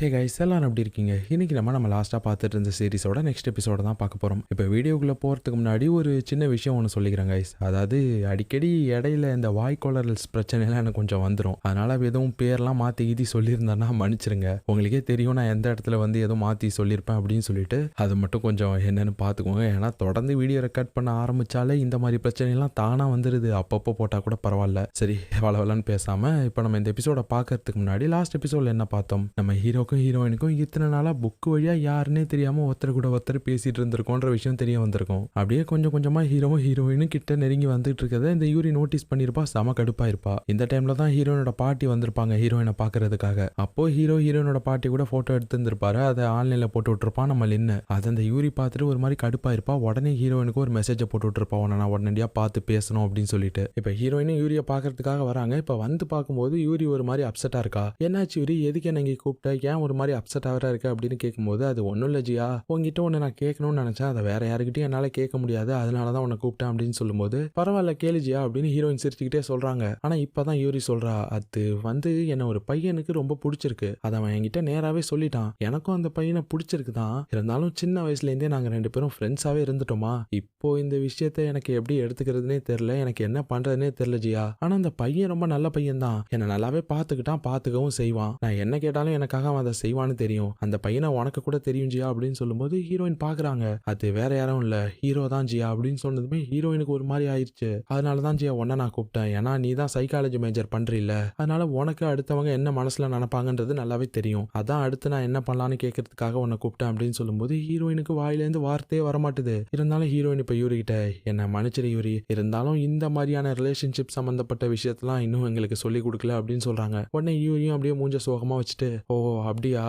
Hey guys எல்லாரும் எப்படி இருக்கீங்க? இன்னைக்கு நம்ம நம்ம லாஸ்ட்டாக பார்த்துட்டு இருந்த சீரிஸோட நெக்ஸ்ட் எபிசோட தான் பார்க்க போகிறோம் இப்போ வீடியோக்குள்ளே போகிறதுக்கு முன்னாடி ஒரு சின்ன விஷயம் ஒன்று சொல்லிக்கிறேன் கைஸ் அதாவது அடிக்கடி இடையில இந்த வாய்க்கோளரல்ஸ் பிரச்சனைலாம் எனக்கு கொஞ்சம் வந்துடும் அதனால் எதுவும் பேர்லாம் மாற்றி கீதி சொல்லியிருந்தேன்னா மன்னிச்சிருங்க. உங்களுக்கே தெரியும் நான் எந்த இடத்துல வந்து எதுவும் மாற்றி சொல்லியிருப்பேன் அப்படின்னு சொல்லிட்டு அது மட்டும் கொஞ்சம் என்னென்னு பார்த்துக்கோங்க. ஏன்னா தொடர்ந்து வீடியோ ரெக்கார்ட் பண்ண ஆரம்பித்தாலே இந்த மாதிரி பிரச்சனைலாம் தானாக வந்துடுது அப்பப்போ போட்டால் கூட பரவாயில்ல. சரி வளவலன்னு பேசாமல் இப்போ நம்ம இந்த எபிசோட பார்க்கறதுக்கு முன்னாடி லாஸ்ட் எபிசோடில் என்ன பார்த்தோம்? நம்ம ஹீரோ ஹீரோக்கும் ஹீரோயினுக்கும் இத்தனை நாளாக புக்கு வழியாக யாருன்னே தெரியாமல் ஒருத்தர் கூட ஒருத்தர் பேசிகிட்டு இருந்திருக்கோன்ற விஷயம் தெரிய வந்திருக்கும். அப்படியே கொஞ்சம் கொஞ்சமாக ஹீரோவும் ஹீரோயினும் கிட்ட நெருங்கி வந்துட்டு இருக்கிறத இந்த யூரி நோட்டீஸ் பண்ணியிருப்பா செம கடுப்பாக இருப்பா. இந்த டைமில் தான் ஹீரோயினோட பாட்டி வந்திருப்பாங்க ஹீரோயினை பார்க்கறதுக்காக அப்போது ஹீரோ ஹீரோயினோட பாட்டி கூட ஃபோட்டோ எடுத்துருந்துருப்பாரு அதை ஆன்லைனில் போட்டு விட்டுருப்பான் நம்ம நின்று அதை அந்த யூரி பார்த்துட்டு ஒரு மாதிரி கடுப்பாக இருப்பா உடனே ஹீரோயினுக்கு ஒரு மெசேஜை போட்டு விட்டுருப்பா உன்னை நான் உடனடியாக பார்த்து பேசணும் அப்படின்னு சொல்லிட்டு. இப்போ ஹீரோயினும் யூரியை பார்க்கறதுக்காக வராங்க. இப்போ வந்து பார்க்கும்போது யூரி ஒரு மாதிரி அப்செட்டாக இருக்கா? என்னாச்சு யூரி? எதுக்கு என்ன இங்கே கூப்பிட்ட? ஏன் ஒரு மாதிரி அப்செட் ஆகிறா இருக்கு அப்படின்னு கேட்கும்போது அது ஒன்றும் இல்லை ஜியா. உங்ககிட்ட ஒன்று நான் கேட்கணும்னு நினச்சேன். அதை வேற யாருக்கிட்டையும் என்னால் கேட்க முடியாது. அதனால தான் உன்னை கூப்பிட்டேன் அப்படின்னு சொல்லும்போது பரவாயில்ல கேளு ஜியா அப்படின்னு ஹீரோயின் சிரிச்சுக்கிட்டே சொல்கிறாங்க ஆனால் இப்போ தான் யூரி சொல்கிறா அது வந்து என்னை ஒரு பையனுக்கு ரொம்ப பிடிச்சிருக்கு. அதை அவன் என்கிட்ட நேராகவே சொல்லிட்டான். எனக்கும் அந்த பையனை பிடிச்சிருக்கு தான். இருந்தாலும் சின்ன வயசுலேருந்தே நாங்கள் ரெண்டு பேரும் ஃப்ரெண்ட்ஸாகவே இருந்துட்டோமா? இப்போ இந்த விஷயத்த எனக்கு எப்படி எடுத்துக்கிறதுனே தெரில எனக்கு என்ன பண்ணுறதுனே தெரில ஜியா. ஆனால் அந்த பையன் ரொம்ப நல்ல பையன் தான். என்னை நல்லாவே பார்த்துக்கிட்டான் பார்த்துக்கவும் செய்வான். நான் என்ன கேட்டாலும் எனக்காக அவன் அதை செய்வான்னு தெரியும். அந்த பையனை உனக்கு கூட தெரியும் ஜியா அப்படின்னு சொல்லும்போது ஹீரோயின் பார்க்குறாங்க. அது வேற யாரும் இல்லை. ஹீரோ தான் ஜியா அப்படின்னு சொன்னதுமே ஹீரோயினுக்கு ஒரு மாதிரி ஆயிடுச்சு அதனால தான் ஜியா உன்ன நான் கூப்பிட்டேன். ஏன்னா நீ தான் சைக்காலஜி மேஜர் பண்றீல்ல. அதனால உனக்கு அடுத்தவங்க என்ன மனசுல நினைப்பாங்கன்றது நல்லாவே தெரியும். அதான் அடுத்து நான் என்ன பண்ணலான்னு கேட்கறதுக்காக உன்னை கூப்பிட்டேன் அப்படின்னு சொல்லும்போது ஹீரோயினுக்கு வாயிலேருந்து வார்த்தையே வரமாட்டுது. இருந்தாலும் ஹீரோயின் இப்போ யூரி கிட்ட என்ன மன்னிச்சிரு யூரி. இருந்தாலும் இந்த மாதிரியான ரிலேஷன்ஷிப் சம்பந்தப்பட்ட விஷயத்தெல்லாம் இன்னும் எங்களுக்கு சொல்லி கொடுக்கல அப்படின்னு சொல்றாங்க. உடனே யூரியும் அப்படியே மூஞ்ச சோகமா வச்சுட்டு ஓ அப்படியா?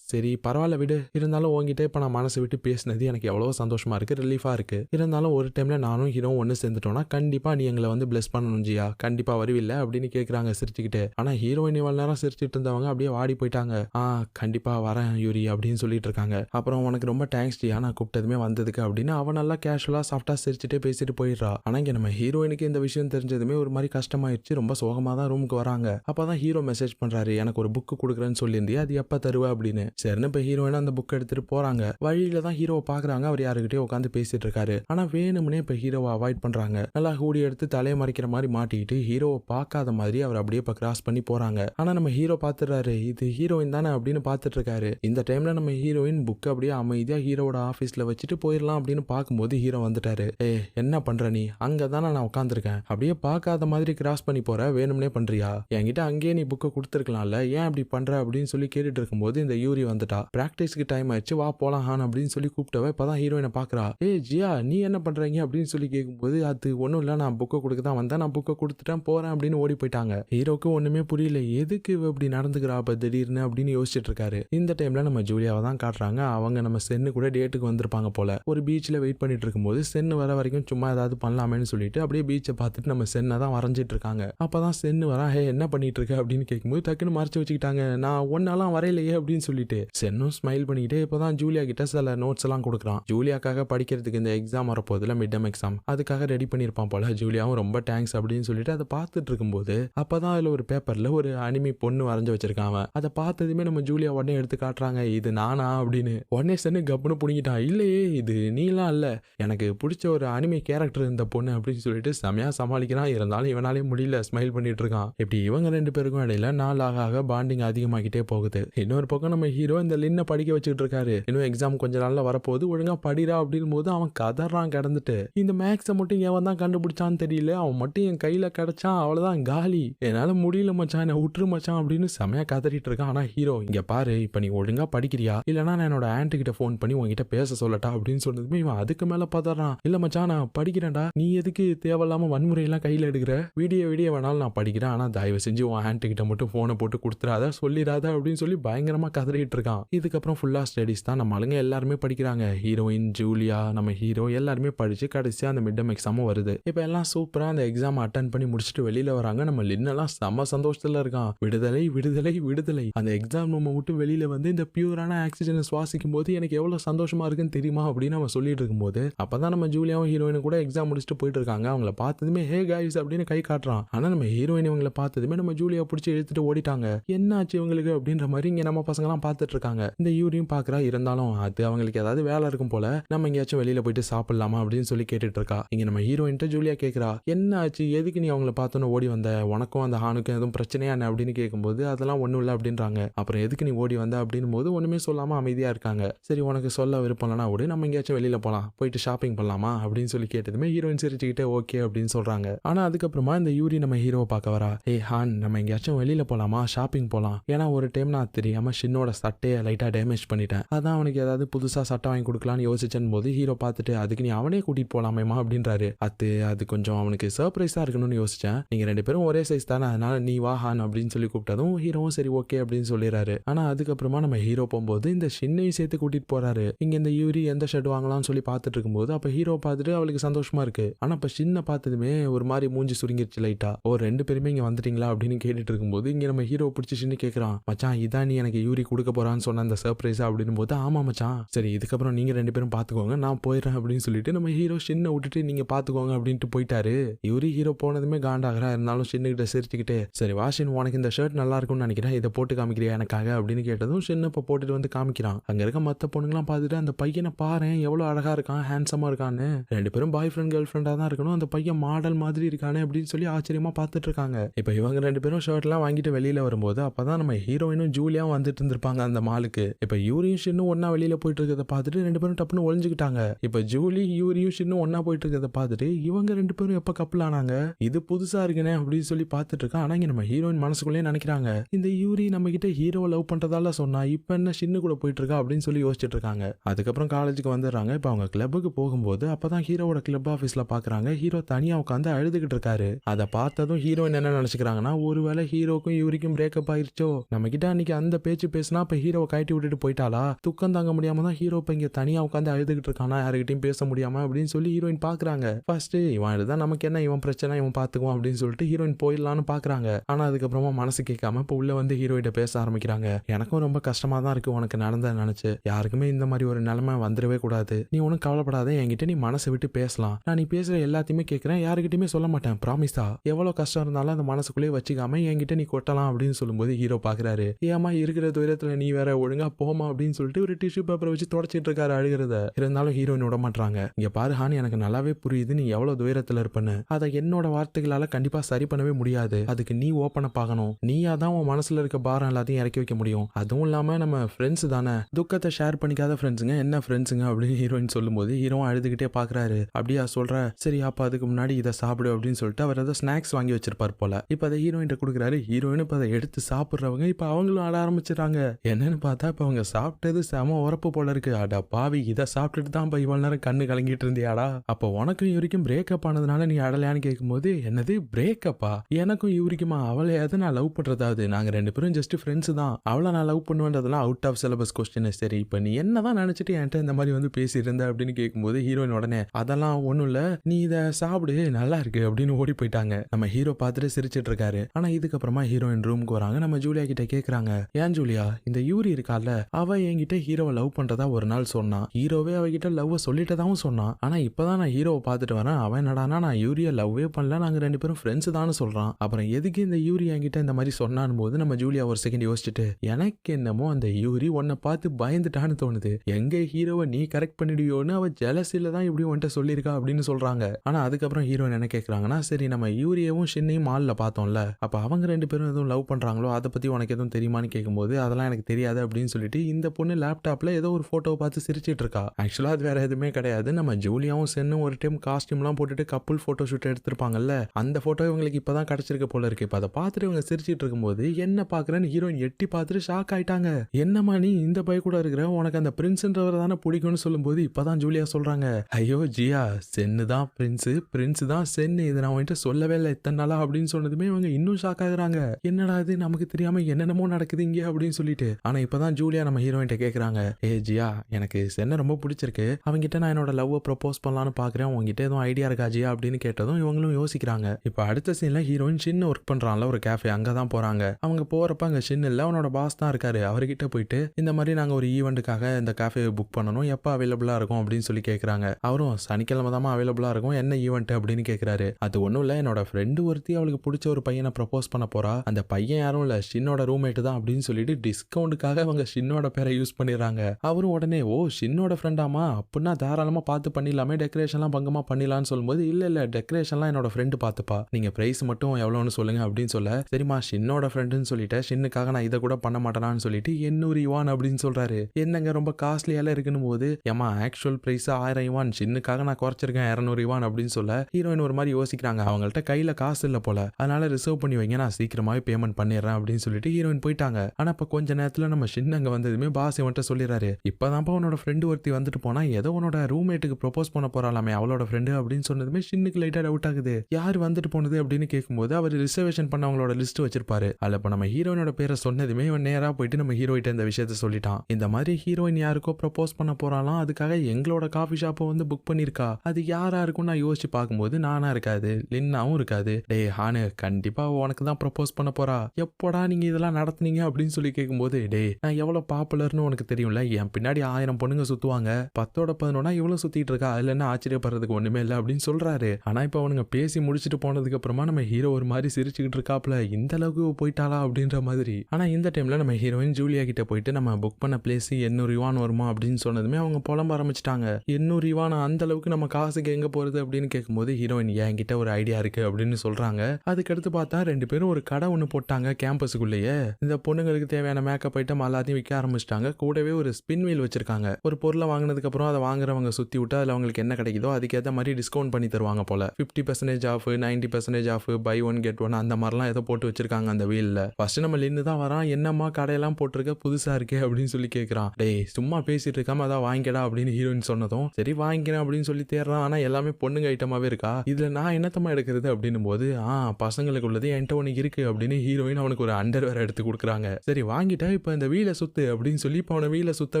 சரி பரவாயில்ல விடு. இருந்தாலும் உங்ககிட்ட இப்போ நான் மனசு விட்டு பேசினது எனக்கு எவ்வளோ சந்தோஷமா இருக்கு ரிலீஃபா இருக்கு. இருந்தாலும் ஒரு டைம்ல நானும் ஹீரோ ஒன்று சேர்ந்துட்டோம்னா கண்டிப்பா நீ எங்களை வந்து பிளஸ் பண்ணணும் ஜியா. கண்டிப்பா வருவில்ல அப்படின்னு கேட்குறாங்க சிரிச்சுக்கிட்டு. ஆனா ஹீரோயின் இவ்வளவு நேரம் சிரிச்சிட்டு இருந்தவங்க அப்படியே வாடி போயிட்டாங்க. ஆ கண்டிப்பா வரேன் யூரி அப்படின்னு சொல்லிட்டு இருக்காங்க. அப்புறம் உனக்கு ரொம்ப தேங்க்ஸ் ஜியா நான் கூப்பிட்டதுமே வந்ததுக்கு அப்படின்னு அவன் நல்லா கேஷுவலா சாஃப்டா சிரிச்சுட்டே பேசிட்டு போயிடுறா. ஆனா இங்க நம்ம ஹீரோயினுக்கு இந்த விஷயம் தெரிஞ்சதுமே ஒரு மாதிரி கஷ்டமாயிருச்சு. ரொம்ப சோகமா தான் ரூமுக்கு வராங்க. அப்பதான் ஹீரோ மெசேஜ் பண்றாரு எனக்கு ஒரு புக்கு கொடுக்குறேன்னு சொல்லியிருந்தியா? அது எப்ப தருவ அப்படின்னு. சரின்னு இப்ப ஹீரோயின் அந்த புக் எடுத்துட்டு போறாங்க. வழியில தான் ஹீரோவை பாக்குறாங்க. அவர் யாருக்கிட்டே உட்காந்து பேசிட்டு இருக்காரு. ஆனா வேணும்னே இப்ப ஹீரோவை அவாய்ட் பண்றாங்க. நல்லா ஹூடி எடுத்து தலையை மறைக்கிற மாதிரி மாட்டிக்கிட்டு ஹீரோவை பார்க்காத மாதிரி அவர் அப்படியே இப்ப கிராஸ் பண்ணி போறாங்க. ஆனா நம்ம ஹீரோ பாத்துறாரு. இது ஹீரோயின் தானே அப்படின்னு பார்த்துட்டு இருக்காரு. இந்த டைம்ல நம்ம ஹீரோயின் புக் அப்படியே அமைதியா ஹீரோவோட ஆபீஸ்ல வச்சுட்டு போயிடலாம் அப்படின்னு பார்க்கும்போது ஹீரோ வந்துட்டாரு. ஏ என்ன பண்ற நீ? அங்க தானே நான் உட்காந்துருக்கேன் அப்படியே பார்க்காத மாதிரி கிராஸ் பண்ணி போற. வேணும்னே பண்றியா? என்கிட்ட அங்கேயே நீ புக்கை கொடுத்துருக்கலாம்ல. ஏன் அப்படி பண்ற? அப்படின்னு சொல்லி கேட்டுட்டு இருக்கும்போது இந்த யூரி வந்துட்டா. பிராக்டிஸ்க்கு டைம் ஆயிடுச்சு வா போலாம் ஹான் அப்படின்னு சொல்லி கூப்பிட்டவ இப்பதான் ஹீரோயினை பாக்குறா. ஏ ஜியா நீ என்ன பண்றீங்க? அப்படின்னு சொல்லி கேட்கும்போது அது ஒன்றும் இல்லை நான் புக்கை கொடுக்க தான் வந்தேன். நான் புக்கை கொடுத்துட்டேன் போறேன் அப்படின்னு ஓடி போயிட்டாங்க. ஹீரோக்கு ஒண்ணுமே புரியல. எதுக்கு இவ இப்படி நடந்துக்கிறா அப்ப திடீர்னு? அப்படின்னு யோசிச்சுட்டு இருக்காரு. இந்த டைம்ல நம்ம ஜூலியாவை தான் காட்டுறாங்க. அவங்க நம்ம சென்னு கூட டேட்டுக்கு வந்திருப்பாங்க போல. ஒரு பீச்சில் வெயிட் பண்ணிட்டு இருக்கும்போது சென்னு வர வரைக்கும் சும்மா ஏதாவது பண்ணலாமேன்னு சொல்லிட்டு அப்படியே பீச்சை பார்த்துட்டு நம்ம சென்னை தான் வரைஞ்சிட்டு இருக்காங்க. அப்பதான் சென்னு வரா ஹே என்ன பண்ணிட்டு இருக்க? அப்படின்னு கேட்கும்போது டக்குன்னு மறைச்சு வச்சுக்கிட்டாங்க. நான் ஒன்னாலாம் இல்லையே அப்படின்னு சொல்லிட்டு சென்னும் ஸ்மைல் பண்ணிட்டு இப்போதான் ஜூலியா கிட்ட சில நோட்ஸ் எல்லாம் கொடுக்குறான். ஜூலியாக்காக படிக்கிறதுக்கு இந்த எக்ஸாம் வரப்போதுல மிட் டேம் எக்ஸாம் அதுக்காக ரெடி பண்ணியிருப்பான் போல ஜூலியாவும் ரொம்ப தேங்க்ஸ் அப்படின்னு சொல்லிட்டு அதை பார்த்துட்டு இருக்கும்போது அப்பதான் அதுல ஒரு பேப்பர்ல ஒரு அனிமி பொண்ணு வரைஞ்சு வச்சிருக்கான் அவன். அதை பார்த்ததுமே நம்ம ஜூலியா உடனே எடுத்து காட்டுறாங்க இது நானா? அப்படின்னு. உடனே சென்னு கப்புன்னு புடிங்கிட்டான் இல்லையே இது நீலாம் இல்ல. எனக்கு பிடிச்ச ஒரு அனிமி கேரக்டர் இந்த பொண்ணு அப்படின்னு சொல்லிட்டு செமையா சமாளிக்கிறான். இருந்தாலும் இவனாலே முடியல ஸ்மைல் பண்ணிட்டு இருக்கான். இப்படி இவங்க ரெண்டு பேருக்கும் இடையில நாள் ஆக ஆக பாண்டிங் அதிகமாகிட்டே போகுது. இன்னொரு பக்கம் நம்ம ஹீரோ இந்த லின்னை படிக்க வச்சுக்கிட்டு இருக்காரு இன்னும் எக்ஸாம் கொஞ்ச நாள்ல வரப்போகுது. ஒழுங்கா படிடா அப்படின்னு போது அவன் கதறான் கிடந்துட்டு. இந்த மேக்ஸை மட்டும் எவன் தான் கண்டுபிடிச்சான்னு தெரியல. அவன் மட்டும் என் கையில கிடைச்சான் அவ்வளவுதான் காலி. என்னால முடியல மச்சான் என்ன விட்டுரு மச்சான் அப்படின்னு செமையா கதறிட்டு இருக்கான். ஆனா ஹீரோ இங்க பாரு இப்ப நீ ஒழுங்கா படிக்கிறியா? இல்லனா நான் என்னோட ஆன்ட்டி கிட்ட ஃபோன் பண்ணி உங்ககிட்ட பேச சொல்லட்டா அப்படின்னு சொன்னதுமே இவன் அதுக்கு மேல பதறான். இல்ல மச்சான் நான் படிக்கிறேன்டா. நீ எதுக்கு தேவையில்லாம வன்முறை எல்லாம் கையில எடுக்கிற? வீடியோ வீடியோ வேணாலும் நான் படிக்கிறேன். ஆனா தயவு செஞ்சு உன் ஆன்ட்டி கிட்ட மட்டும் போனை போட்டு கொடுத்துறாத சொல்லிடாத அப்படின்னு சொல்லி பயங்கரமா கதறிட்டு இருக்கான். இதுக்கப்புறம் ஃபுல்லா ஸ்டடீஸ் தான் நம்ம ஆளுங்க எல்லாருமே படிக்கிறாங்க. ஹீரோயின் ஜூலியா நம்ம ஹீரோ எல்லாருமே படிச்சு கடைசியா அந்த மிட் எக்ஸாமும் வருது. இப்போ எல்லாம் சூப்பரா அந்த எக்ஸாம் அட்டன் பண்ணி முடிச்சுட்டு வெளியில வராங்க. நம்ம லின்னெல்லாம் செம்ம சந்தோஷத்துல இருக்கான். விடுதலை விடுதலை விடுதலை. அந்த எக்ஸாம் நம்ம விட்டு வெளியில வந்து இந்த பியூரான ஆக்சிஜனை சுவாசிக்கும் போது எனக்கு எவ்வளவு சந்தோஷமா இருக்குன்னு தெரியுமா அப்படின்னு அவன் சொல்லிட்டு இருக்கும்போது அப்பதான் நம்ம ஜூலியாவும் ஹீரோயினும் கூட எக்ஸாம் முடிச்சுட்டு போயிட்டு இருக்காங்க. அவங்கள பார்த்ததுமே ஹே காய்ஸ் அப்படின்னு கை காட்டுறான். ஆனா நம்ம ஹீரோயின் இவங்களை பார்த்ததுமே நம்ம ஜூலியா பிடிச்சி இழுத்துட்டு ஓடிட்டாங்க. என்ன ஆச்சு இவங்களுக்கு அப்படின்ற மாதிரி இங்க நம்ம பசங்கலாம் பார்த்துட்டு இருக்காங்க இந்த யூரியும் பார்க்குறா இருந்தாலும் அது அவங்களுக்கு ஏதாவது வேலை இருக்கும் போல நம்ம எங்கேயாச்சும் வெளியில போயிட்டு சாப்பிடலாமா அப்படின்னு சொல்லி கேட்டுட்டு இருக்கா இங்க நம்ம ஹீரோயின்ட்ட ஜூலியா கேட்குறா என்ன ஆச்சு? எதுக்கு நீ அவங்கள பார்த்தோன்னு ஓடி வந்த? உனக்கும் அந்த ஹானுக்கும் எதுவும் பிரச்சனையா என்ன? அப்படின்னு கேட்கும்போது அதெல்லாம் ஒன்றும் இல்லை அப்படின்றாங்க. அப்புறம் எதுக்கு நீ ஓடி வந்த? அப்படின்னு போது ஒன்றுமே சொல்லாமல் அமைதியாக இருக்காங்க. சரி உனக்கு சொல்ல விருப்பம் இல்லைனா விடு நம்ம எங்கேயாச்சும் வெளியில் போகலாம் போயிட்டு ஷாப்பிங் பண்ணலாமா? அப்படின்னு சொல்லி கேட்டதுமே ஹீரோயின் சிரிச்சுக்கிட்டே ஓகே அப்படின்னு சொல்கிறாங்க ஆனால் அதுக்கப்புறமா இந்த யூரி நம்ம ஹீரோவை பார்க்க வரா. ஏ ஹான் நம்ம எங்கேயாச்சும் வெளியில் போகலாமா ஷாப்பிங் போகலாம் ஏன்னா ஒரு டைம் நான் தெரியாமல் ஷின்னோட சட்டையை லைட்டாக டேமேஜ் பண்ணிட்டேன். அதான் அவனுக்கு ஏதாவது புதுசாக சட்டை வாங்கி கொடுக்கலான்னு யோசிச்சன் போது ஹீரோ பார்த்துட்டு அதுக்கு நீ அவனே கூட்டிட்டு போகலாமேமா அப்படின்றாரு. அது அது கொஞ்சம் அவனுக்கு சர்ப்ரைஸாக இருக்கணும்னு யோசிச்சேன். நீங்கள் ரெண்டு பேரும் ஒரே சைஸ் தானே அதனால நீ வா ஹான் அப்படின்னு சொல்லி கூப்பிட்டதும் ஹீரோவும் சரி ஓகே அப்படின்னு சொல்லிடுறாரு. ஆனால் அதுக்கப்புறமா நம்ம ஹீரோ போகும்போது இந்த ஷின்னையும் சேர்த்து கூட்டிட்டு போகிறாரு இங்கே இந்த யூரி எந்த ஷர்ட் வாங்கலாம்னு சொல்லி பார்த்துட்டு இருக்கும்போது அப்போ ஹீரோ பார்த்துட்டு அவளுக்கு சந்தோஷமாக இருக்கு. ஆனால் இப்போ சின்ன பார்த்ததுமே ஒரு மாதிரி மூஞ்சி சுருங்கிருச்சு லைட்டாக ஓ ரெண்டு பேருமே இங்கே வந்துட்டீங்களா? அப்படின்னு கேட்டுட்டு இருக்கும்போது இங்கே நம்ம ஹீரோ பிடிச்சி ஷின்னு கேட்குறான் மச்சான் இதான் நீ எனக்கு யூரி கொடுக்க போறான்னு சொன்ன அந்த சர்ப்ரைஸ் அப்படின்னு போது ஆமா மச்சான் சரி இதுக்கப்புறம் நீங்க ரெண்டு பேரும் பாத்துக்கோங்க நான் போயிடுறேன் அப்படின்னு சொல்லிட்டு நம்ம ஹீரோ சின்ன விட்டுட்டு நீங்க பாத்துக்கோங்க அப்படின்ட்டு போயிட்டாரு. யூரி ஹீரோ போனதுமே காண்டாகிறா இருந்தாலும் சின்ன கிட்ட சிரிச்சுக்கிட்டு சரி வாஷின் உனக்கு இந்த ஷர்ட் நல்லா இருக்கும்னு நினைக்கிறேன் இதை போட்டு காமிக்கிறியா எனக்காக? அப்படின்னு கேட்டதும் ஷின்னு இப்போ போட்டுட்டு வந்து காமிக்கிறான். அங்க இருக்க மத்த பொண்ணுங்களாம் பார்த்துட்டு அந்த பையனை பாரு எவ்வளவு அழகா இருக்கான் ஹேண்ட்ஸமா இருக்கான்னு. ரெண்டு பேரும் பாய் ஃப்ரெண்ட் கேர்ள் ஃப்ரெண்டா தான் இருக்கணும் அந்த பையன் மாடல் மாதிரி இருக்கானே அப்படின்னு சொல்லி ஆச்சரியமா பார்த்துட்டு இருக்காங்க. இப்போ இவங்க ரெண்டு பேரும் ஷர்ட்லாம் வாங்கிட்டு வெளியில வரும்போது அப்பதான் நம்ம ஹீரோயினும் ஜூலியா வந்துட்டு இருந்திருப்பாங்க அந்த மாலுக்கு. இப்போ யூரியும் ஷின்னும் ஒன்னா வெளியில போயிட்டு இருக்கிறத பார்த்துட்டு ரெண்டு பேரும் டப்புன்னு ஒழிஞ்சுக்கிட்டாங்க இப்போ ஜூலி யூரியும் ஷின்னும் ஒன்னா போயிட்டு இருக்கிறத பார்த்துட்டு இவங்க ரெண்டு பேரும் எப்ப கப்பல் ஆனாங்க? இது புதுசா இருக்குனே அப்படின்னு சொல்லி பார்த்துட்டு இருக்கா ஆனா இங்க நம்ம ஹீரோயின் மனசுக்குள்ளே நினைக்கிறாங்க. இந்த யூரி நம்ம கிட்ட ஹீரோ லவ் பண்றதால சொன்னா இப்ப என்ன ஷின்னு கூட போயிட்டு இருக்கா அப்படின்னு சொல்லி யோசிச்சுட்டு இருக்காங்க அதுக்கப்புறம் காலேஜுக்கு வந்துடுறாங்க. இப்போ அவங்க கிளப்புக்கு போகும்போது அப்பதான் ஹீரோவோட கிளப் ஆஃபீஸ்ல பாக்குறாங்க. ஹீரோ தனியா உட்காந்து அழுதுகிட்டு இருக்காரு. அதை பார்த்ததும் ஹீரோயின் என்ன நினைச்சுக்கிறாங்கன்னா ஒருவேளை ஹீரோக்கும் யூரிக்கும் பிரேக்கப் ஆயிருச்சோ? நம்ம கிட்ட அன்னைக்கு அந்த பேச்சு பேசினா இப்போ ஹீரோவை கழட்டி விட்டுட்டு போயிட்டாளா? துக்கம் தாங்க முடியாம தான் ஹீரோ இப்போ இங்க தனியாக உட்காந்து அழுதுகிட்டு இருக்கானா? யாருக்கிட்டையும் பேச முடியாம அப்படின்னு சொல்லி ஹீரோயின் பாக்குறாங்க. ஃபர்ஸ்ட் இவன் இதுதான் நமக்கு என்ன? இவன் பிரச்சனை இவன் பாத்துக்குவான் அப்படின்னு சொல்லிட்டு ஹீரோயின் போயிடலான்னு பார்க்குறாங்க ஆனா அதுக்கப்புறமா மனசு கேட்காம இப்போ உள்ள வந்து ஹீரோயிட்ட பேச ஆரம்பிக்கிறாங்க. எனக்கும் ரொம்ப கஷ்டமா தான் இருக்கு உனக்கு நடந்த நினச்சி. யாருக்குமே இந்த மாதிரி ஒரு நிலைமை வந்துடவே கூடாது. நீ ஒன்றும் கவலைப்படாத என்கிட்ட நீ மனசை விட்டு பேசலாம். நான் நீ பேசுகிற எல்லாத்தையுமே கேட்குறேன் யாருக்கிட்டயுமே சொல்ல மாட்டேன். ப்ராமிஸா எவ்வளவு கஷ்டம் இருந்தாலும் அந்த மனசுக்குள்ளேயே வச்சுக்காம என்கிட்ட நீ கொட்டலாம் அப்படின்னு சொல்லும்போது ஹீரோ பார்க்குறாரு ஏமா இருக்கிற துயரத்தில் நீ வேற ஒழுங்கா போமா அப்படின்னு சொல்லிட்டு ஒரு டிஷ்யூ பேப்பரை வச்சு தொடச்சிட்டு இருக்காரு அழுகிறத. இருந்தாலும் ஹீரோயின் விட மாட்டாங்க இங்க பாரு ஹானி எனக்கு நல்லாவே புரியுது. நீ எவ்வளவு துயரத்தில் இருப்பேன்னு. அதை என்னோட வார்த்தைகளால கண்டிப்பா சரி பண்ணவே முடியாது. அதுக்கு நீ ஓப்பனை பார்க்கணும் நீயா தான் உன் மனசுல இருக்க பாரம் எல்லாத்தையும் இறக்கி வைக்க முடியும். அதுவும் இல்லாம நம்ம ஃப்ரெண்ட்ஸ் தானே. துக்கத்தை ஷேர் பண்ணிக்காத ஃப்ரெண்ட்ஸுங்க என்ன ஃப்ரெண்ட்ஸுங்க அப்படின்னு ஹீரோயின் சொல்லும்போது ஹீரோவும் அழுதுகிட்டே பாக்குறாரு. அப்படியா சொல்ற? சரி அப்ப அதுக்கு முன்னாடி இதை சாப்பிடு அப்படின்னு சொல்லிட்டு அவர் ஏதோ ஸ்நாக்ஸ் வாங்கி வச்சிருப்பார் போல. இப்ப அதை ஹீரோயின் கொடுக்குறாரு. ஹீரோயின் இப்ப அதை எடுத்து சாப்பிடுறவங்க இப்ப அவங்களும் ஆட ஆரம்பிச்சிடறாங்க. என்னன்னு பார்த்தா இப்ப அவங்க சாப்பிட்டது செம உரப்பு போல இருக்கு. அடா பாவி இதை சாப்பிட்டுட்டு தான் இப்போ இவ்வளவு நேரம் கண்ணு கலங்கிட்டு இருந்தியாடா? அப்ப உனக்கும் இவருக்கும் பிரேக்கப் ஆனதுனால நீ அடலையான்னு கேட்கும்போது என்னது பிரேக்கப்பா எனக்கும் இவருக்குமா? அவளை எதை நான் லவ் பண்றதாவது? நாங்க ரெண்டு பேரும் ஜஸ்ட் ஃப்ரெண்ட்ஸ் தான். அவளை நான் லவ் பண்ணுவேன்றதெல்லாம் அவுட் ஆஃப் சிலபஸ் கொஸ்டின் சரி இப்ப நீ என்னதான் நினைச்சிட்டு என்கிட்ட இந்த மாதிரி வந்து பேசியிருந்த அப்படின்னு கேட்கும்போது ஹீரோயின் உடனே அதெல்லாம் ஒண்ணும் இல்ல. நீ இதை சாப்பிடு. நல்லா இருக்கு. அப்படின்னு ஓடி போயிட்டாங்க. நம்ம ஹீரோ பார்த்துட்டு சிரிச்சிட்டு இருக்காரு. ஆனா இதுக்கப்புறமா ஹீரோயின் ரூமுக்கு வராங்க. நம்ம ஜூலியா கிட்ட கேட்குறாங்க ஏன் ஜூலியா? இந்த யூரி இருக்கால அவ என்கிட்ட ஹீரோவை லவ் பண்றதா ஒரு நாள் சொன்னான் ஹீரோவே அவகிட்ட லவ் சொல்லிட்டதாவும் சொன்னான் ஆனா இப்பதான் நான் ஹீரோவை பார்த்துட்டு வரேன். அவன் என்னடானா நான் யூரிய லவ்வே பண்ணல. நாங்க ரெண்டு பேரும் ஃப்ரெண்ட்ஸ் தான் சொல்றான். அப்புறம் எதுக்கு இந்த யூரி என்கிட்ட இந்த மாதிரி சொன்னான் போது நம்ம ஜூலியா ஒரு செகண்ட் யோசிச்சுட்டு எனக்கு என்னமோ அந்த யூரி உன்னை பார்த்து பயந்துட்டான்னு தோணுது. எங்க ஹீரோவை நீ கரெக்ட் பண்ணிடுவியோன்னு அவ ஜெலசில தான் இப்படி உன்ட்ட சொல்லியிருக்கா? அப்படின்னு சொல்றாங்க. ஆனா அதுக்கப்புறம் ஹீரோ என்ன கேக்குறாங்கன்னா சரி நம்ம யூரியவும் ஷின்னையும் மால்ல பார்த்தோம்ல. அப்ப அவங்க ரெண்டு பேரும் எதுவும் லவ் பண்றாங்களோ அதை பத்தி உனக்கு எதுவும் தெரியுமான்னு கேட்கும் போது அதெல்லாம் எனக்கு தெரியாது அப்படின்னு சொல்லிட்டு இந்த பொண்ணு லேப்டாப்ல ஏதோ ஒரு போட்டோவை பார்த்து சிரிச்சிட்டு இருக்கா. ஆக்சுவலா அது வேற எதுவுமே கிடையாது. நம்ம ஜூலியாவும் சென்னும் ஒரு டைம் காஸ்டியூம்லாம் போட்டுட்டு கப்புள் போட்டோ ஷூட் எடுத்திருப்பாங்கல்ல அந்த போட்டோ இவங்களுக்கு இப்பதான் கிடைச்சிருக்க போல இருக்கு. இப்ப அதை பார்த்துட்டு இவங்க சிரிச்சிட்டு இருக்கும்போது என்ன பாக்குறேன்னு ஹீரோயின் எட்டி பார்த்துட்டு ஷாக் ஆயிட்டாங்க. என்னம்மா நீ இந்த பை கூட இருக்கிற? உனக்கு அந்த பிரின்ஸ்ன்றவர் தானே பிடிக்கும்னு சொல்லும்போது இப்பதான் ஜூலியா சொல்றாங்க. ஐயோ ஜியா சென்னு தான் பிரின்ஸ் பிரின்ஸ் தான் சென்னு. இதை நான் வந்துட்டு சொல்லவே இல்லை இத்தனை நாளா அப்படின்னு சொன்னதுமே இவங்க இன்னும் ஷாக் ஆகுறாங்க. என்னடா இது? நமக்கு தெரியாம என்னென்னமோ நடக்குது இங்க. அப்படின்னு சொல்லிட்டு. ஆனா இப்பதான் ஜூலியா நம்ம ஹீரோயின்ட்ட கேக்குறாங்க ஏ ஜியா எனக்கு சென்னை ரொம்ப பிடிச்சிருக்கு. அவங்ககிட்ட நான் என்னோட லவ் ப்ரப்போஸ் பண்ணலாம்னு பாக்குறேன். உங்ககிட்ட எதுவும் ஐடியா இருக்கா ஜியா? அப்படின்னு கேட்டதும் இவங்களும் யோசிக்கிறாங்க. இப்ப அடுத்த சீன்ல ஹீரோயின் சின்ன ஒர்க் பண்றான்ல ஒரு கேஃபே அங்கதான் போறாங்க. அவங்க போறப்ப அங்க சின்ன இல்ல அவனோட பாஸ் தான் இருக்காரு. அவர்கிட்ட போயிட்டு இந்த மாதிரி நாங்க ஒரு ஈவெண்ட்டுக்காக இந்த கேஃபே புக் பண்ணணும். எப்போ அவைலபிளா இருக்கும்? அப்படின்னு சொல்லி கேக்குறாங்க. அவரும் சனிக்கிழமை தான் அவைலபிளா இருக்கும். என்ன ஈவெண்ட் அப்படின்னு கேக்குறாரு. அது ஒண்ணும் இல்ல என்னோட ஃப்ரெண்டு ஒருத்தி அவளுக்கு பிடிச்ச ஒரு பையனை ப்ரப்போஸ் பண்ண போறா. அந்த பையன் யாரும் இல்ல ஷின்னோட ரூம்மேட் தான் அப்படின்னு சொல்லி சொல்லிட்டு டிஸ்கவுண்ட்டுக்காக அவங்க ஷின்னோட பேரை யூஸ் பண்ணிடுறாங்க. அவரும் உடனே ஓ ஷின்னோட ஃப்ரெண்டாமா அப்படின்னா தாராளமா பார்த்து பண்ணிடலாமே டெக்கரேஷன்லாம் பங்கமாக பண்ணிடலாம்னு சொல்லும்போது இல்ல இல்ல டெக்கரேஷன்லாம் என்னோட ஃப்ரெண்டு பார்த்துப்பா. நீங்க பிரைஸ் மட்டும் எவ்வளோன்னு சொல்லுங்க அப்படின்னு சொல்ல சரிம்மா ஷின்னோட ஃப்ரெண்டுன்னு சொல்லிட்டு ஷின்னுக்காக நான் இதை கூட பண்ண மாட்டேனான்னு சொல்லிட்டு எண்ணூறு யுவான் அப்படின்னு சொல்றாரு. என்னங்க ரொம்ப காஸ்ட்லியால இருக்குன்னு போது ஏமா ஆக்சுவல் பிரைஸ் ஆயிரம் யுவான் ஷின்னுக்காக நான் குறைச்சிருக்கேன் இரநூறு யுவான் அப்படின்னு சொல்ல ஹீரோயின் ஒரு மாதிரி யோசிக்கிறாங்க. அவங்கள்ட்ட கையில காசு இல்லை போல. அதனால ரிசர்வ் பண்ணி வைங்க நான் சீக்கிரமாவே பேமெண்ட் பண்ணிடுறேன் அப்படின்னு சொல்லிட்டு ஹீரோயின் போயிட்டாங்க. ஆனா இப்போ கொஞ்ச நேரத்துல நம்ம ஷின் அங்க வந்ததுமே பாஸ் இவன்ட்ட சொல்லிடுறாரு இப்போதான்ப்பா உன்னோட ஃப்ரெண்டு ஒருத்தி வந்துட்டு போனால் ஏதோ உன்னோட ரூம்மேட்டுக்கு ப்ரொபோஸ் பண்ண போறாளாமே அவளோட ஃப்ரெண்டு அப்படின்னு சொன்னதுமே ஷின்னுக்கு லைட்டாக டவுட் ஆகுது. யார் வந்துட்டு போனது? அப்படின்னு கேட்கும்போது அவர் ரிசர்வேஷன் பண்ணவங்களோட லிஸ்ட் வச்சிருப்பாரு. அதில் இப்போ நம்ம ஹீரோயினோட பேரை சொன்னதுமே இவன் நேராக போயிட்டு நம்ம ஹீரோயிட்ட இந்த விஷயத்த சொல்லிட்டான். இந்த மாதிரி ஹீரோயின் யாருக்கோ ப்ரொபோஸ் பண்ண போறாளாம் அதுக்காக எங்களோட காஃபி ஷாப்பை வந்து புக் பண்ணியிருக்கா. அது யாரா இருக்கும் நான் யோசிச்சு பார்க்கும்போது நானா இருக்காது லின்னாவும் இருக்காது. டே ஹானு கண்டிப்பா உனக்கு தான் ப்ரொபோஸ் பண்ண போறா. எப்போடா நீங்க இதெல்லாம் நடத்துனீங்க? அப்படின்னு சொல்லி கேட்கும்போது டேய் நான் எவ்வளவு பாப்புலர்னு உனக்கு தெரியும்ல? என் பின்னாடி ஆயிரம் பொண்ணுங்க சுத்துவாங்க. பத்தோட பதினொன்னா இவ்வளவு சுத்திட்டு இருக்கா? அதுல என்ன ஆச்சரியப்படுறதுக்கு ஒண்ணுமே இல்லை அப்படின்னு சொல்றாரு. ஆனா இப்ப அவனுங்க பேசி முடிச்சுட்டு போனதுக்கு அப்புறமா நம்ம ஹீரோ ஒரு மாதிரி சிரிச்சுக்கிட்டு இருக்காப்ல. இந்த அளவுக்கு போயிட்டாளா அப்படின்ற மாதிரி. ஆனா இந்த டைம்ல நம்ம ஹீரோயின் ஜூலியா கிட்ட போயிட்டு நம்ம புக் பண்ண பிளேஸ் எண்ணூறு யுவான் வருமா அப்படின்னு சொன்னதுமே அவங்க புலம்ப ஆரம்பிச்சிட்டாங்க. எண்ணூறு யுவான் அந்த அளவுக்கு நம்ம காசுக்கு எங்க போறது அப்படின்னு கேட்கும்போது ஹீரோயின் என்கிட்ட ஒரு ஐடியா இருக்கு அப்படின்னு சொல்றாங்க. அதுக்கடுத்து பார்த்தா ரெண்டு பேரும் ஒரு கடை ஒன்று போட்டாங்க கேம்பஸுக்குள்ளேயே இந்த பொண்ணுங்க பொண்ணுங்களுக்கு தேவையான மேக்கப் ஐட்டம் எல்லாத்தையும் விற்க ஆரம்பிச்சிட்டாங்க. கூடவே ஒரு ஸ்பின் வீல் வச்சிருக்காங்க. ஒரு பொருளை வாங்கினதுக்கு அப்புறம் அதை வாங்குறவங்க சுத்தி விட்டு அதில் அவங்களுக்கு என்ன கிடைக்குதோ அதுக்கேற்ற மாதிரி டிஸ்கவுண்ட் பண்ணி தருவாங்க போல. Fifty percentage off ninety percentage off buy one get one அந்த மாதிரிலாம் ஏதோ போட்டு வச்சிருக்காங்க அந்த வீல்ல ஃபர்ஸ்ட் நம்ம லின்னு தான் வரான். என்னம்மா கடையெல்லாம் போட்டிருக்க? புதுசா இருக்கே அப்படின்னு சொல்லி கேட்குறான் டேய் சும்மா பேசிட்டு இருக்காம அதான் வாங்கிடா அப்படின்னு ஹீரோயின் சொன்னதும் சரி வாங்கிக்கிறேன் அப்படின்னு சொல்லி தேடுறான். ஆனா எல்லாமே பொண்ணுங்க ஐட்டமாவே இருக்கா? இதுல நான் என்னத்தமா எடுக்கிறது? அப்படின்னும் போது ஆ பசங்களுக்கு உள்ளது என்கிட்ட ஒன்று இருக்கு அப்படின்னு ஹீரோயின் அவனுக்கு ஒரு அண்டர் வேற எடுத்து கொடுக்குறாங்க. சரி வாங்கிட்டா இப்போ இந்த வீல சுத்து அப்படின்னு சொல்லி இப்போ அவனை வீலை சுத்த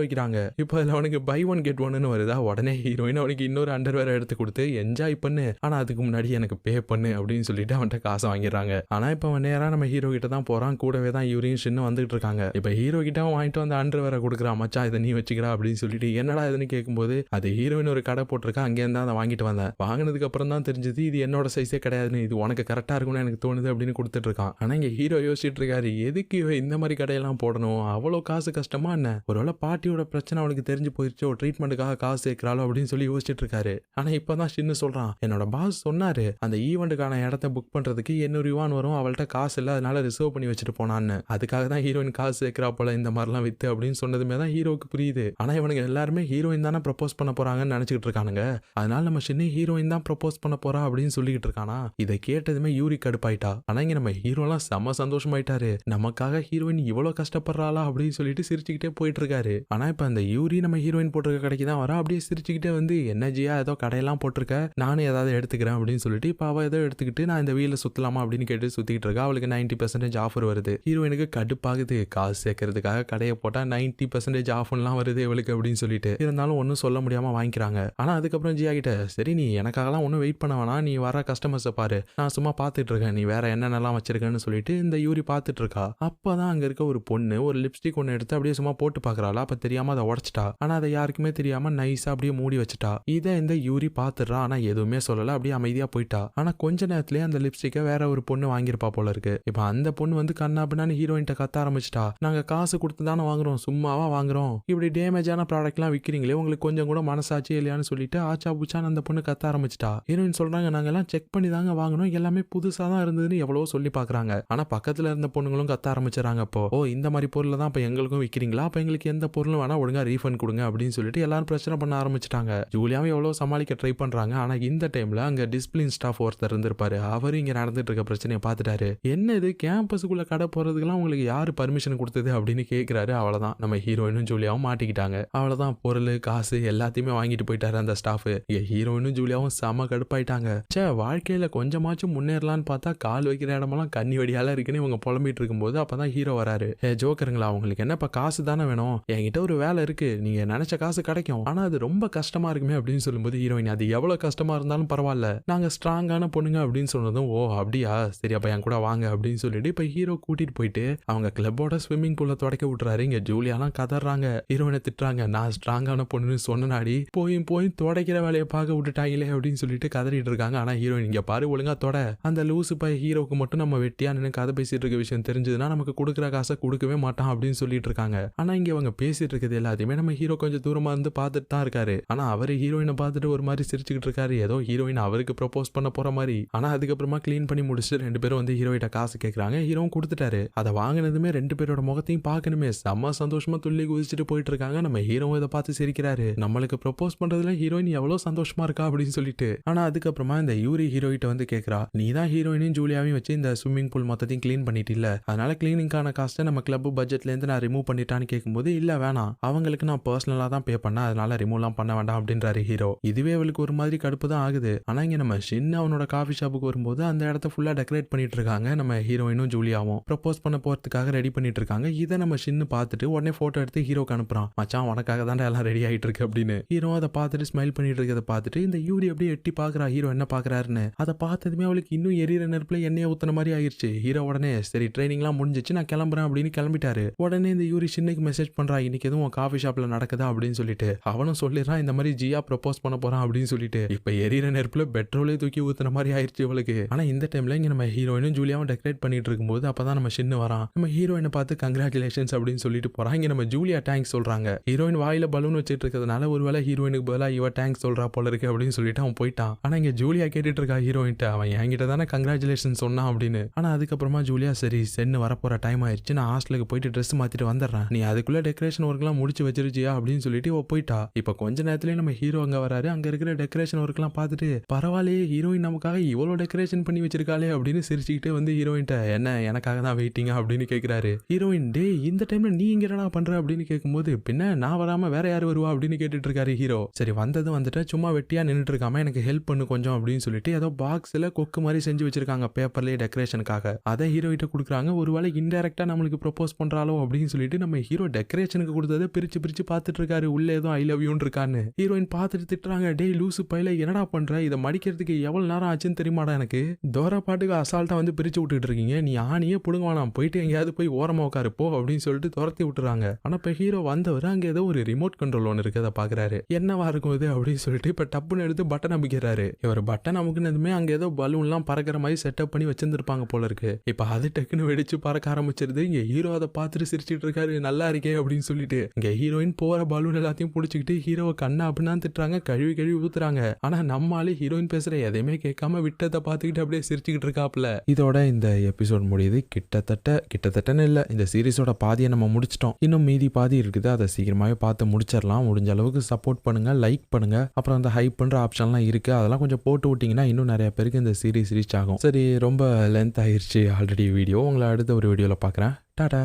வைக்கிறாங்க. இப்போ அதில் அவனுக்கு பை ஒன் கெட் ஒன்னு வருதா? உடனே ஹீரோயின் அவனுக்கு இன்னொரு அண்டர்வேர் எடுத்து கொடுத்து என்ஜாய் பண்ணு. ஆனா அதுக்கு முன்னாடி எனக்கு பே பண்ணு அப்படின்னு சொல்லிட்டு அவன்கிட்ட காசை வாங்கிடுறாங்க. ஆனா இப்போ அவன் நேரா நம்ம ஹீரோ கிட்ட தான் போறான். கூடவே தான் இவரையும் சின்ன வந்துட்டு இருக்காங்க. இப்போ ஹீரோ கிட்ட அவன் வாங்கிட்டு வந்து அண்டர்வேரை கொடுக்குறா. கொடுக்குறான் இதை நீ வச்சுக்கிறா அப்படின்னு சொல்லிட்டு என்னடா இதுன்னு கேட்கும்போது அது ஹீரோயின் ஒரு கடை போட்டிருக்கா? அங்கேருந்து தான் அதை வாங்கிட்டு வந்தேன். வாங்கினதுக்கு அப்புறம் தான் தெரிஞ்சது இது என்னோட சைஸே கிடையாதுன்னு. இது உனக்கு கரெக்டா இருக்கும்னு எனக்கு தோணுது அப்படின்னு கொடுத்துட்டு இருக்கான். ஆனா இங்க ஹீரோ யோசிச்சுட்டு இருக்காரு எதுக்கு இவன் இந்த மாதிரி கடையெல்லாம் போடணும். அவ்வளோ காசு கஷ்டமா என்ன? ஒருவேளை பாட்டியோட பிரச்சனை அவனுக்கு தெரிஞ்சு போயிருச்சோ. ட்ரீட்மெண்ட்டுக்காக காசு சேர்க்கிறாளோ அப்படின்னு சொல்லி யோசிச்சுட்டு இருக்காரு ஆனா இப்பதான் ஷின்னு சொல்றான். என்னோட பாஸ் சொன்னாரு அந்த ஈவெண்ட்டுக்கான இடத்த புக் பண்றதுக்கு எண்ணூறு ரூபான்னு வரும். அவள்கிட்ட காசு இல்லை அதனால ரிசர்வ் பண்ணி வச்சுட்டு போனான்னு. அதுக்காக தான் ஹீரோயின் காசு சேர்க்கிறா போல இந்த மாதிரிலாம் வித்து அப்படின்னு சொன்னதுமே தான் ஹீரோக்கு புரியுது. ஆனா இவனுங்க எல்லாருமே ஹீரோயின் தானே ப்ரப்போஸ் பண்ண போறாங்கன்னு நினச்சிக்கிட்டு இருக்கானுங்க. அதனால நம்ம சின்ன ஹீரோயின் தான் ப்ரப்போஸ் பண்ண போறா அப்படின்னு சொல்லிக்கிட்டு இருக்கானா? இதை கேட்டதுமே யூரி கடுப்பாயிட்டா? ஆனா இங்க நம்ம ஹீரோலாம் செம்ம சந்தோஷமாயிட்டாரு. நமக்காக ஹீரோயின் இவ்வளோ கஷ்டப்படுறாளா அப்படின்னு சொல்லிட்டு சிரிச்சுக்கிட்டே போயிட்டு இருக்காரு ஆனா இப்ப அந்த யூரி நம்ம ஹீரோயின் போட்டிருக்க கடைக்கு தான் வரா அப்படியே சிரிச்சுக்கிட்டே வந்து என்ன ஜியா ஏதோ கடையெல்லாம் போட்டிருக்க? நானும் ஏதாவது எடுத்துக்கிறேன் அப்படின்னு சொல்லிட்டு இப்ப அவ ஏதோ எடுத்துக்கிட்டு நான் இந்த வீல சுத்தலாமா? அப்படின்னு கேட்டு சுத்திக்கிட்டு இருக்கா. அவளுக்கு நைன்டி பர்சன்டேஜ் ஆஃபர் வருது. ஹீரோயினுக்கு கடுப்பாகுது. காசு சேர்க்கறதுக்காக கடையை போட்டா நைன்டி பர்சன்டேஜ் ஆஃபர்லாம் வருது இவளுக்கு அப்படின்னு சொல்லிட்டு. இருந்தாலும் ஒன்றும் சொல்ல முடியாம வாங்கிக்கிறாங்க. ஆனா அதுக்கப்புறம் ஜியா கிட்ட சரி நீ எனக்காகலாம் ஒன்றும் வெயிட் பண்ண வேணாம். நீ வர கஸ்டமர்ஸை பாரு. நான் சும்மா பார்த்துட்டு இருக்கேன். நீ வேற என்னென்னலாம் வச்சிருக்கேன்னு சொல்லிட்டு இந்த யூரி பார்த்துட்டு இருக்கா. அப்பதான் அங்க இருக்க ஒரு பொண்ணு ஒரு லிப்ஸ்டிக் ஒன்று எடுத்து அப்படியே சும்மா போட்டு பார்க்கறாளா அப்ப தெரியாம அதை உடச்சிட்டா? ஆனா அதை யாருக்குமே தெரியாம நைஸா அப்படியே மூடி வச்சுட்டா. இதை இந்த யூரி பார்த்துடுறா ஆனா எதுவுமே சொல்லல. அப்படியே அமைதியா போயிட்டா. ஆனா கொஞ்ச நேரத்திலேயே அந்த லிப்ஸ்டிக்கை வேற ஒரு பொண்ணு வாங்கியிருப்பா போல இருக்கு. இப்ப அந்த பொண்ணு வந்து கண்ணா பின்னான்னு ஹீரோயின்ட்ட கத்த ஆரம்பிச்சிட்டா. நாங்க காசு கொடுத்து தானே வாங்குறோம். சும்மாவா வாங்குறோம். இப்படி டேமேஜான ப்ராடக்ட்லாம் விற்கிறீங்களே உங்களுக்கு கொஞ்சம் கூட மனசாட்சி இல்லையான்னு சொல்லிட்டு ஆச்சா புச்சான்னு அந்த பொண்ணு கத்த ஆரம்பிச்சிட்டா. ஹீரோயின் சொல்றாங்க நாங்க எல்லாம் செக் பண்ணி தாங்க வாங்கணும் எல்லாமே புதுசா தான் இருந்ததுன்னு எவ்வளவோ சொல்லி பாக்குறாங்க. ஆனா பக்கத்துல இருந்த பொண்ணுங்களும் கத்த ஆரம்பிச்சாங்க அப்போ. ஓ இந்த மாதிரி பொருள் தான் இப்போ எங்களுக்கும் விற்கிறீங்களா அப்போ எங்களுக்கு எந்த பொருளும் வேணால் ஒழுங்காக ரீஃபண்ட் கொடுங்க அப்படின்னு சொல்லிட்டு எல்லாரும் பிரச்சனை பண்ண ஆரம்பிச்சிட்டாங்க. ஜூலியாவும் எவ்வளோ சமாளிக்க ட்ரை பண்ணுறாங்க ஆனால் இந்த டைமில் அங்கே டிஸ்பிளின் ஸ்டாஃப் ஒருத்தர் இருந்திருப்பாரு. அவரும் இங்கே நடந்துட்டு இருக்க பிரச்சனையை பார்த்துட்டாரு. என்ன இது? கேம்பஸுக்குள்ளே கடை போகிறதுக்குலாம் உங்களுக்கு யார் பர்மிஷன் கொடுத்தது? அப்படின்னு கேட்குறாரு அவ்வளோதான் நம்ம ஹீரோயினும் ஜூலியாவும் மாட்டிக்கிட்டாங்க. அவ்வளோதான் பொருள் காசு எல்லாத்தையுமே வாங்கிட்டு போயிட்டாரு அந்த ஸ்டாஃப் ஹீரோயினும் ஜூலியாவும் செம கடுப்பாயிட்டாங்க. ச்சே வாழ்க்கையில் கொஞ்சமாச்சும் முன்னேறலாம்னு பார்த்தா கால் வைக்கிற இடமெல்லாம் கண்ணி வடியால இருக்குன்னு இவங்க புலம்பிட்டு இருக்கும்போது அப்பதான் ஹீரோ வராரு. ஏ ஜோக்கருங்களா உங்களுக்கு என்னப்பா காசு தானே வேணும்? என்கிட்ட ஒரு வேலை இருக்கு. நீங்க நினைச்ச காசு கிடைக்கும். ஆனா அது ரொம்ப கஷ்டமா இருக்குமே அப்படின்னு சொல்லும்போது ஹீரோயின் அது எவ்வளவு கஷ்டமா இருந்தாலும் பரவாயில்ல. நாங்க ஸ்ட்ராங்கான பொண்ணுங்க அப்படின்னு சொன்னதும் ஓ அப்படியா? சரி அப்போ என் கூட வாங்க அப்படின்னு சொல்லிட்டு இப்போ ஹீரோ கூட்டிட்டு போயிட்டு அவங்க கிளப்போட ஸ்விம்மிங் பூல்ல தொடக்க விட்டுறாரு. இங்க ஜூலியாலாம் கதறாங்க. ஹீரோயினை திட்டுறாங்க. நான் ஸ்ட்ராங்கான பொண்ணுன்னு சொன்னனாடி. போயும் போயும் துடைக்கிற வேலையை பார்க்க விட்டுட்டாங்களே அப்படின்னு சொல்லிட்டு கதறிட்டு இருக்காங்க. ஆனா ஹீரோயின் இங்க பாரு ஒழுங்கா தொட. அந்த லூசு பை ஹீரோக்கு மட்டும் நம்ம வெட்டியா நின்று கதை பேசிட்டு இருக்க விஷயம் தெரிஞ்சதுன்னா நமக்கு கொடுக்குற காசு காசை கொடுக்கவே மாட்டான் அப்படின்னு சொல்லிட்டு இருக்காங்க. ஆனா இங்க அவங்க பேசிட்டு இருக்கிறது எல்லாத்தையுமே நம்ம ஹீரோ கொஞ்சம் தூரமா இருந்து பார்த்துட்டு தான் இருக்காரு. ஆனா அவரு ஹீரோயினை பார்த்துட்டு ஒரு மாதிரி சிரிச்சுக்கிட்டு இருக்காரு. ஏதோ ஹீரோயின் அவருக்கு ப்ரப்போஸ் பண்ண போற மாதிரி. ஆனா அதுக்கப்புறமா கிளீன் பண்ணி முடிச்சுட்டு ரெண்டு பேரும் வந்து ஹீரோயிட்ட காசு கேட்கறாங்க ஹீரோவும் கொடுத்துட்டாரு. அதை வாங்கினதுமே ரெண்டு பேரோட முகத்தையும் பார்க்கணுமே. செம்ம சந்தோஷமா துள்ளி குதிச்சுட்டு போயிட்டு இருக்காங்க. நம்ம ஹீரோவும் இதை பார்த்து சிரிக்கிறாரு. நம்மளுக்கு ப்ரப்போஸ் பண்றதுல ஹீரோயின் எவ்வளவு சந்தோஷமா இருக்கா அப்படின்னு சொல்லிட்டு. ஆனா அதுக்கப்புறமா இந்த யூரி ஹீரோயிட்ட வந்து கேட்கறா நீ தான் ஹீரோயினையும் ஜூலியாவையும் வச்சு இந்த ஸ்விம்மிங் பூல் மொத்தத்தையும் பண்ணிட்டு இல்ல அதனால கிளீனிங்கான காஸ்ட்டை நம்ம கிளப் பட்ஜெட்லேருந்து நான் ரிமூவ் பண்ணிட்டான்னு கேட்கும்போது இல்லை வேணாம். அவங்களுக்கு நான் பர்சனலாக தான் பே பண்ணேன். அதனால ரிமூவ்லாம் பண்ண வேண்டாம் அப்படின்றாரு ஹீரோ இதுவே அவளுக்கு ஒரு மாதிரி கடுப்பு தான் ஆகுது. ஆனால் இங்கே நம்ம ஷின் அவனோட காஃபி ஷாப்புக்கு வரும்போது அந்த இடத்த ஃபுல்லாக டெக்கரேட் பண்ணிட்டு இருக்காங்க. நம்ம ஹீரோயினும் ஜூலியாவும் ப்ரப்போஸ் பண்ண போகிறதுக்காக ரெடி பண்ணிட்டு இருக்காங்க. இதை நம்ம ஷின்னு பார்த்துட்டு உடனே ஃபோட்டோ எடுத்து ஹீரோக்கு அனுப்புறான். மச்சான் உனக்காக தான் எல்லாம் ரெடி ஆகிட்டு இருக்கு அப்படின்னு. ஹீரோ அதை பார்த்துட்டு ஸ்மைல் பண்ணிட்டு இருக்கிறத பார்த்துட்டு இந்த யூரி அப்படியே எட்டி பார்க்குறா ஹீரோ என்ன பார்க்குறாருன்னு அதை பார்த்ததுமே அவளுக்கு இன்னும் எரியிற நெருப்பில் எண்ணெயை ஊத்துன மாதிரி ஆயிடுச்சு ஹீரோ உடனே சரி ட்ரைனிங்லாம் முடிஞ்சிச்சு. நான் கிளம்புறேன். அப்படின்னு கிளம்பிட்டாரு. உடனே இந்த யூரி சின்னைக்கு மெசேஜ் பண்றா இன்னைக்கு எதுவும் காஃபி ஷாப்ல நடக்குதா? அப்படின்னு சொல்லிட்டு. அவனும் சொல்லிடுறான் இந்த மாதிரி ஜியா ப்ரப்போஸ் பண்ண போறான் அப்படின்னு சொல்லிட்டு. இப்ப எரியற நெருப்புல பெட்ரோலே தூக்கி ஊத்துற மாதிரி ஆயிடுச்சு இவளுக்கு. ஆனா இந்த டைம்ல இங்க நம்ம ஹீரோயினும் ஜூலியாவும் டெக்கரேட் பண்ணிட்டு இருக்கும்போது அப்பதான் நம்ம சின்ன வரான். நம்ம ஹீரோயினை பார்த்து கங்க்ராச்சுலேஷன்ஸ் அப்படின்னு சொல்லிட்டு போறான். இங்க நம்ம ஜூலியா டேங்க்ஸ் சொல்றாங்க. ஹீரோயின் வாயில பலூன் வச்சிட்டு இருக்கிறதுனால ஒருவேளை ஹீரோயினுக்கு பதிலா இவ டேங்க் சொல்றா போல இருக்கு அப்படின்னு சொல்லிட்டு அவன் போயிட்டான். ஆனா இங்க ஜூலியா கேட்டுட்டு இருக்கா ஹீரோயின்ட்ட அவன் என்கிட்ட தானே கங்க்ராச்சுலேஷன் சொன்னான் அப்படின்னு. ஆனா அதுக்கப்புறமா ஜூலியா சரி சென்னு வரப்போற டைம் ஆயிடுச்சு நான் ஹாஸ்டலுக்கு போயிட்டு ட்ரெஸ் மாத்திட்டு வந்துடுறேன். நீ அதுக்குள்ள டெக்கரேஷன் ஒர்க்லாம் முடிச்சு வச்சிருச்சியா அப்படின்னு சொல்லிட்டு இவ போயிட்டா. இப்ப கொஞ்ச நேரத்துலயே நம்ம ஹீரோ அங்க வராரு. அங்க இருக்கிற டெக்கரேஷன் ஒர்க்லாம் பார்த்துட்டு பரவாயில்லையே ஹீரோயின் நமக்காக இவ்வளவு டெக்கரேஷன் பண்ணி வச்சிருக்காளே அப்படின்னு சிரிச்சுக்கிட்டே வந்து ஹீரோயின்ட்ட என்ன எனக்காக தான் வெயிட்டிங்கா அப்படின்னு கேக்குறாரு. ஹீரோயின் டே இந்த டைம்ல நீ இங்க என்னடா பண்ற? அப்படின்னு கேட்கும்போது பின்ன நான் வராம வேற யார் வருவா? அப்படின்னு கேட்டுட்டு இருக்காரு ஹீரோ சரி வந்தது வந்துட்டு சும்மா வெட்டியா நின்றுட்டு இருக்காம எனக்கு ஹெல்ப் பண்ணு கொஞ்சம் அப்படின்னு சொல்லிட்டு ஏதோ பாக்ஸ்ல கொக்கு மாதிரி செஞ்சு வச்சிருக்காங்க பேப்பர்லயே டெக்கரேஷனுக்காக அதை ஹீரோயிட்ட கொடுக்குறாங்க. ஒருவேளை இன்டெரக்டா நம்மளுக்கு ப்ரப்போஸ் பண்ணுறாளோ அப்படின்னு சொல்லிட்டு நம்ம ஹீரோ டெக்கரேஷனுக்கு கொடுத்ததை பிரித்து பிரித்து பார்த்துட்டு இருக்காரு உள்ளே ஏதோ ஐ லவ் யூன்னு இருக்கான்னு ஹீரோயின் பார்த்துட்டு திட்டுறாங்க. டே லூசு பையில என்னடா பண்ற? இதை மடிக்கிறதுக்கு எவ்வளோ நேரம் ஆச்சுன்னு தெரியுமாடா எனக்கு? தோரா பாட்டுக்கு அசால்ட்டாக வந்து பிரித்து விட்டுட்டு இருக்கீங்க. நீ ஆணியே புடுங்க வேணாம். போயிட்டு எங்கேயாவது போய் ஓரமாக உட்காரு போ அப்படின்னு சொல்லிட்டு துரத்தி விட்டுறாங்க. ஆனால் இப்போ ஹீரோ வந்தவர் அங்கே ஏதோ ஒரு ரிமோட் கண்ட்ரோல் ஒன்று இருக்கிறத பார்க்குறாரு என்னவா இருக்கும் இது அப்படின்னு சொல்லிட்டு இப்போ டப்புன்னு எடுத்து பட்டன் அமைக்கிறாரு. இவர் பட்டன் அமுக்குனதுமே அங்கே ஏதோ பலூன்லாம் பறக்கிற மாதிரி செட்டப் பண்ணி வச்சிருந்துருப்பாங்க போல இருக்கு. இப்போ அது டக்குன்னு வெடிச்சு பறக்க ஆரம்பிச்சிருது. இங்க ஹீரோ அதை பார்த்துட்டு சிரிச்சிட்டு இருக்காரு நல்லா இருக்கே அப்படின்னு சொல்லிட்டு. இங்கே ஹீரோயின் போற பலூன் எல்லாத்தையும் பிடிச்சிக்கிட்டு ஹீரோவை கண்ணா அப்படின்னா திட்டுறாங்க கழுவி கழுவி ஊத்துறாங்க. ஆனா நம்மளாலே ஹீரோயின் பேசுற எதையுமே கேட்காம விட்டதை பார்த்துக்கிட்டு அப்படியே சிரிச்சுக்கிட்டு இருக்காப்ல இதோட இந்த எபிசோட் முடியுது. கிட்டத்தட்ட கிட்டத்தட்டன்னு இல்லை இந்த சீரிஸோட பாதியை நம்ம முடிச்சிட்டோம். இன்னும் மீதி பாதி இருக்குது. அதை சீக்கிரமாவே பார்த்து முடிச்சிடலாம். முடிஞ்ச அளவுக்கு சப்போர்ட் பண்ணுங்க லைக் பண்ணுங்க. அப்புறம் அந்த ஹைப் பண்ற ஆப்ஷன்லாம் இருக்கு. அதெல்லாம் கொஞ்சம் போட்டு விட்டீங்கன்னா இன்னும் நிறைய பேருக்கு இந்த சீரிஸ் ரீச் ஆகும். சரி ரொம்ப லென்த் ஆயிருச்சு ஆல்ரெடி வீடியோ உங்களை அடுத்த ஒரு வீடியோவில் பார்க்குறேன். Ta-da.